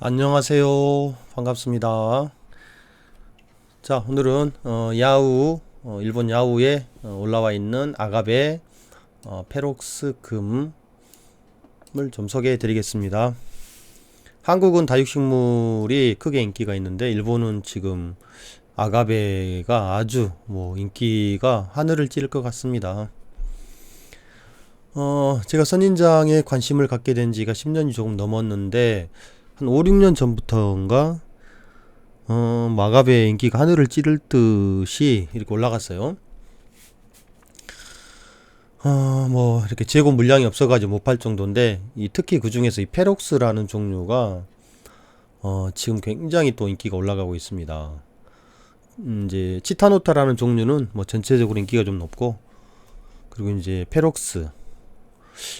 안녕하세요. 반갑습니다. 자, 오늘은 어, 야후 어, 일본 야후에 어, 올라와 있는 아가베 어, 페록스 금을 좀 소개해 드리겠습니다. 한국은 다육식물이 크게 인기가 있는데 일본은 지금 아가베가 아주 뭐 인기가 하늘을 찌를 것 같습니다. 어, 제가 선인장에 관심을 갖게 된 지가 10년이 조금 넘었는데 한 5, 6년 전부터인가 어, 마가베의 인기가 하늘을 찌를 듯이 이렇게 올라갔어요. 어, 뭐 이렇게 재고 물량이 없어가지고 못 팔 정도인데 이 특히 그 중에서 이 페록스라는 종류가 어, 지금 굉장히 또 인기가 올라가고 있습니다. 음, 이제 치타노타라는 종류는 뭐 전체적으로 인기가 좀 높고 그리고 이제 페록스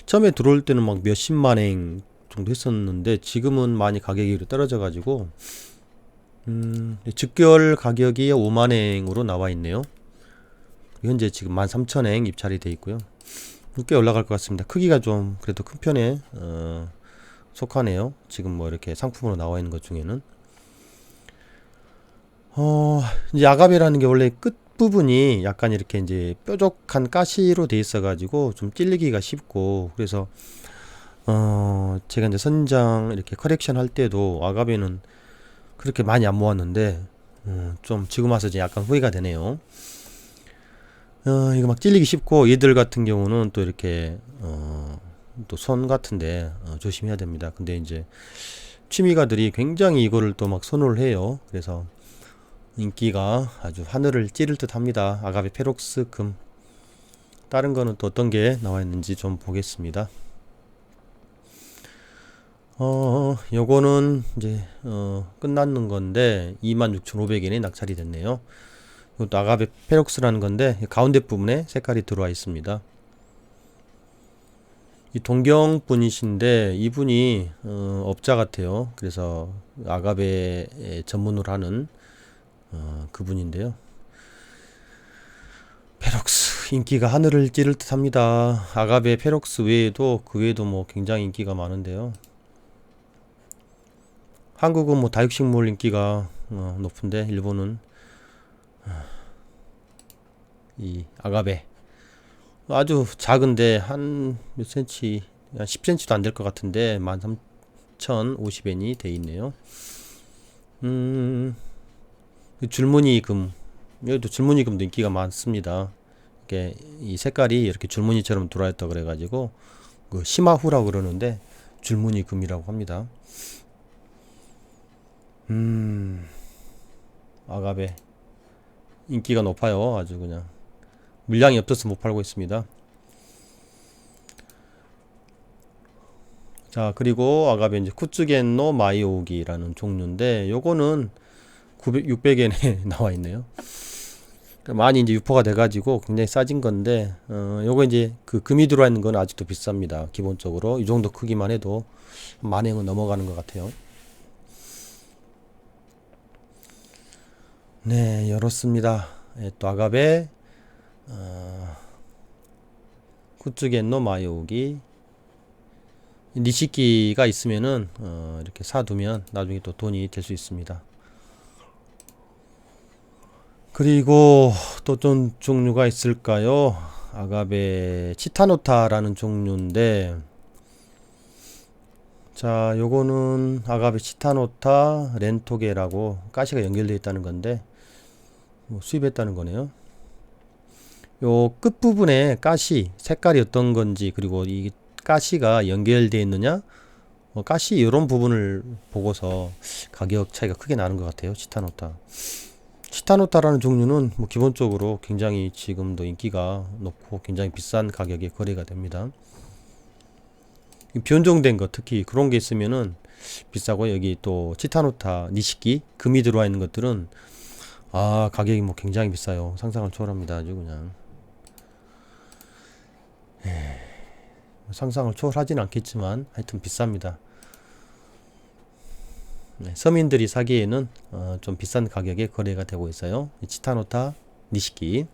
처음에 들어올 때는 막 몇십만 행 정도 했었는데 지금은 많이 가격이 떨어져 가지고 음, 즉결 가격이 5만행으로 나와 있네요. 현재 지금 13,000행 입찰이 돼 있고요. 꽤 올라갈 것 같습니다. 크기가 좀 그래도 큰 편에 어, 속하네요. 지금 뭐 이렇게 상품으로 나와 있는 것 중에는 어, 이제 아가베라는 게 원래 끝 부분이 약간 이렇게 이제 뾰족한 가시로 돼 있어 가지고 좀 찔리기가 쉽고 그래서 어, 제가 이제 선장 이렇게 커렉션 할 때도 아가베는 그렇게 많이 안 모았는데, 어, 좀 지금 와서 이제 약간 후회가 되네요. 어, 이거 막 찔리기 쉽고, 얘들 같은 경우는 또 이렇게, 어, 또 손 같은데, 어, 조심해야 됩니다. 근데 이제, 취미가들이 굉장히 이거를 또 막 선호를 해요. 그래서, 인기가 아주 하늘을 찌를 듯 합니다. 아가베 페록스 금. 다른 거는 또 어떤 게 나와 있는지 좀 보겠습니다. 어, 요거는 이제 어, 끝났는 건데 26,500엔에 낙찰이 됐네요. 이것도 아가베 페록스라는 건데 가운데 부분에 색깔이 들어와 있습니다. 이 동경 분이신데 이분이 어, 업자 같아요. 그래서 아가베 전문으로 하는 어, 그분인데요. 페록스 인기가 하늘을 찌를 듯합니다. 아가베 페록스 외에도 그 외에도 뭐 굉장히 인기가 많은데요. 한국은 뭐 다육식물 인기가 어, 높은데 일본은 어, 이 아가베 아주 작은데 한 몇 센치 한 10cm도 안 될 것 같은데 13,050엔이 돼 있네요. 음 줄무늬 금 여기도 줄무늬 금도 인기가 많습니다. 이게 이 색깔이 이렇게 줄무늬처럼 들어와 있다 그래가지고 그 시마후라고 그러는데 줄무늬 금이라고 합니다. 음, 아가베 인기가 높아요. 아주 그냥 물량이 없어서 못 팔고 있습니다. 자, 그리고 아가베 이제 쿠츠겐노 마이오기라는 종류인데 요거는 900, 600엔에 나와 있네요. 그러니까 많이 이제 유포가 돼가지고 굉장히 싸진 건데, 어, 요거 이제 그 금이 들어와 있는 건 아직도 비쌉니다. 기본적으로. 이 정도 크기만 해도 만행은 넘어가는 것 같아요. 네, 열었습니다. 예, 또 아가베 어, 쿠츠겐노 마요기 니시키가 있으면은 어, 이렇게 사두면 나중에 또 돈이 될 수 있습니다. 그리고 또 어떤 종류가 있을까요? 아가베 치타노타라는 종류인데 자 요거는 아가베 치타노타 렌토게라고 가시가 연결되어 있다는 건데 뭐 수입했다는 거네요. 요 끝부분에 가시 색깔이 어떤 건지 그리고 이 가시가 연결되어 있느냐? 뭐 가시 이런 부분을 보고서 가격 차이가 크게 나는 것 같아요 치타노타. 치타노타라는 종류는 뭐 기본적으로 굉장히 지금도 인기가 높고 굉장히 비싼 가격에 거래가 됩니다. 변종된 것 특히 그런 게 있으면은 비싸고 여기 또 치타노타 니시키 금이 들어와 있는 것들은 아 가격이 뭐 굉장히 비싸요. 상상을 초월합니다 아주 그냥. 에이, 상상을 초월하진 않겠지만 하여튼 비쌉니다. 네, 서민들이 사기에는 어, 좀 비싼 가격에 거래가 되고 있어요. 치타노타 니시키.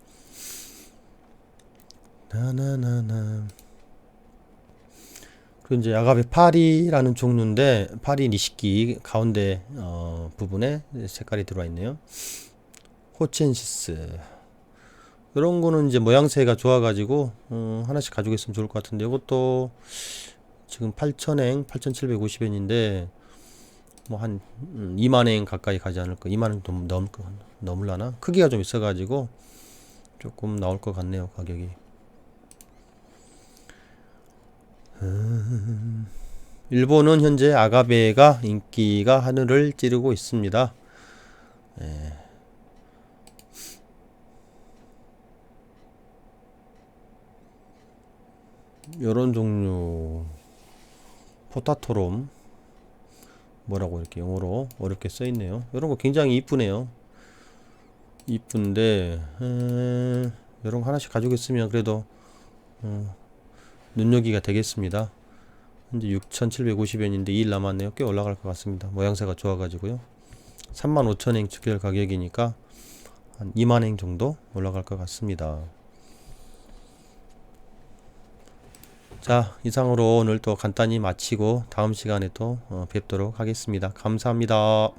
나나나나. 그리고 이제 아가베 파리라는 종류인데 파리 니시키 가운데 어, 부분에 색깔이 들어와 있네요. 호첸시스 이런 거는 이제 모양새가 좋아가지고 어, 하나씩 가지고 있으면 좋을 것 같은데 이것도 지금 8,000엔, 8,750엔인데 뭐한 2만엔 가까이 가지 않을까? 2만원 좀 넘을 거 넘을라나? 크기가 좀 있어가지고 조금 나올 것 같네요 가격이. 음, 일본은 현재 아가베가 인기가 하늘을 찌르고 있습니다. 예. 요런 종류 포타토롬 뭐라고 이렇게 영어로 어렵게 써 있네요. 이런 거 굉장히 이쁘네요. 이쁜데 에, 이런 거 하나씩 가지고 있으면 그래도 어, 눈여기가 되겠습니다. 현재 6,750엔인데 2일 남았네요. 꽤 올라갈 것 같습니다. 모양새가 좋아가지고요. 35,000엔 측별 가격이니까 한 2만엔 정도 올라갈 것 같습니다. 자, 이상으로 오늘 또 간단히 마치고 다음 시간에 또 어, 뵙도록 하겠습니다. 감사합니다.